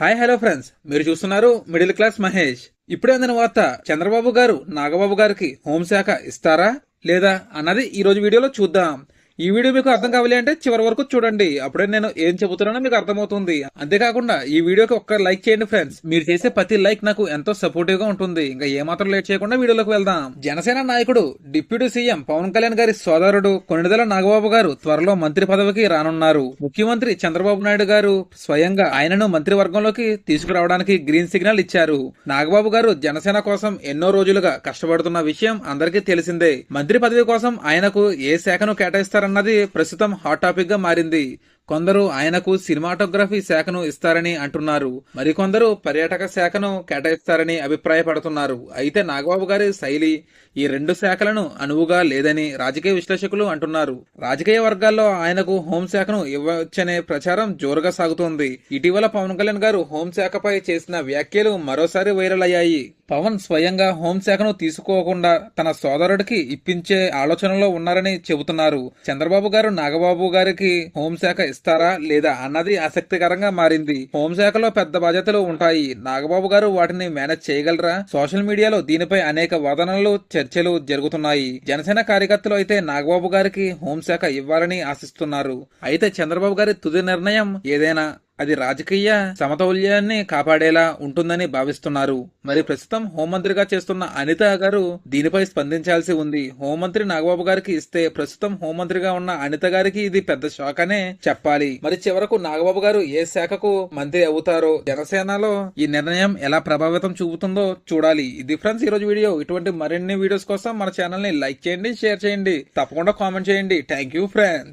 Hi hello friends. మీరు చూస్తున్నారు middle class Mahesh. ఇప్పుడే అందిన వార్త చంద్రబాబు గారు నాగబాబు గారికి హోంశాఖ ఇస్తారా లేదా అన్నది ఈ రోజు వీడియోలో చూద్దాం. ఈ వీడియో మీకు అర్థం కావాలి అంటే చివరి వరకు చూడండి. అప్పుడే నేను ఏం చెబుతున్నానో మీకు అర్థమవుతుంది. అంతేకాకుండా ఈ వీడియోకి ఒక్క లైక్ చేయండి ఫ్రెండ్స్. మీరు చేసే ప్రతి లైక్ నాకు ఎంతో సపోర్టివ్గా ఉంటుంది. ఇంకా ఏమాత్రం లేట్ చేయకుండా వీడియోలోకి వెళ్దాం. జనసేన నాయకుడు డిప్యూటీ సీఎం పవన్ కళ్యాణ్ గారి సోదరుడు కొనిదెల నాగబాబు గారు త్వరలో మంత్రి పదవికి రానున్నారు. ముఖ్యమంత్రి చంద్రబాబు నాయుడు గారు స్వయంగా ఆయనను మంత్రివర్గంలోకి తీసుకురావడానికి గ్రీన్ సిగ్నల్ ఇచ్చారు. నాగబాబు గారు జనసేన కోసం ఎన్నో రోజులుగా కష్టపడుతున్న విషయం అందరికీ తెలిసిందే. మంత్రి పదవి కోసం ఆయనకు ఏ శాఖను అన్నది ప్రస్తుతం హాట్ టాపిక్గా మారింది. కొందరు ఆయనకు సినిమాటోగ్రఫీ శాఖను ఇస్తారని అంటున్నారు. మరికొందరు పర్యాటక శాఖను కేటాయిస్తారని అభిప్రాయపడుతున్నారు. అయితే నాగబాబు గారి శైలి ఈ రెండు శాఖలను అనువుగా లేదని రాజకీయ విశ్లేషకులు అంటున్నారు. రాజకీయ వర్గాల్లో ఆయనకు హోంశాఖను ఇవ్వచ్చనే ప్రచారం జోరుగా సాగుతోంది. ఇటీవల పవన్ కళ్యాణ్ గారు హోంశాఖపై చేసిన వ్యాఖ్యలు మరోసారి వైరల్ అయ్యాయి. పవన్ స్వయంగా హోంశాఖను తీసుకోకుండా తన సోదరుడికి ఇప్పించే ఆలోచనలో ఉన్నారని చెబుతున్నారు. చంద్రబాబు గారు నాగబాబు గారికి హోంశాఖ ఇస్తారా లేదా అన్నది ఆసక్తికరంగా మారింది. హోంశాఖలో పెద్ద బాధ్యతలు ఉంటాయి. నాగబాబు గారు వాటిని మేనేజ్ చేయగలరా? సోషల్ మీడియాలో దీనిపై అనేక వాదనలు చర్చలు జరుగుతున్నాయి. జనసేన కార్యకర్తలు అయితే నాగబాబు గారికి హోంశాఖ ఇవ్వాలని ఆశిస్తున్నారు. అయితే చంద్రబాబు గారి తుది నిర్ణయం ఏదైనా? అది రాజకీయ సమతౌల్యాన్ని కాపాడేలా ఉంటుందని భావిస్తున్నారు. మరి ప్రస్తుతం హోంమంత్రిగా చేస్తున్న అనిత గారు దీనిపై స్పందించాల్సి ఉంది. హోంమంత్రి నాగబాబు గారికి ఇస్తే ప్రస్తుతం హోంమంత్రిగా ఉన్న అనిత గారికి ఇది పెద్ద షాక్ అనే చెప్పాలి. మరి చివరకు నాగబాబు గారు ఏ శాఖకు మంత్రి అవుతారో జనసేనలో ఈ నిర్ణయం ఎలా ప్రభావితం చూపుతుందో చూడాలి. ఇది ఫ్రెండ్స్ ఈరోజు వీడియో. ఇటువంటి మరిన్ని వీడియోస్ కోసం మన ఛానల్ని లైక్ చేయండి షేర్ చేయండి. తప్పకుండా కామెంట్ చేయండి. Thank you friends.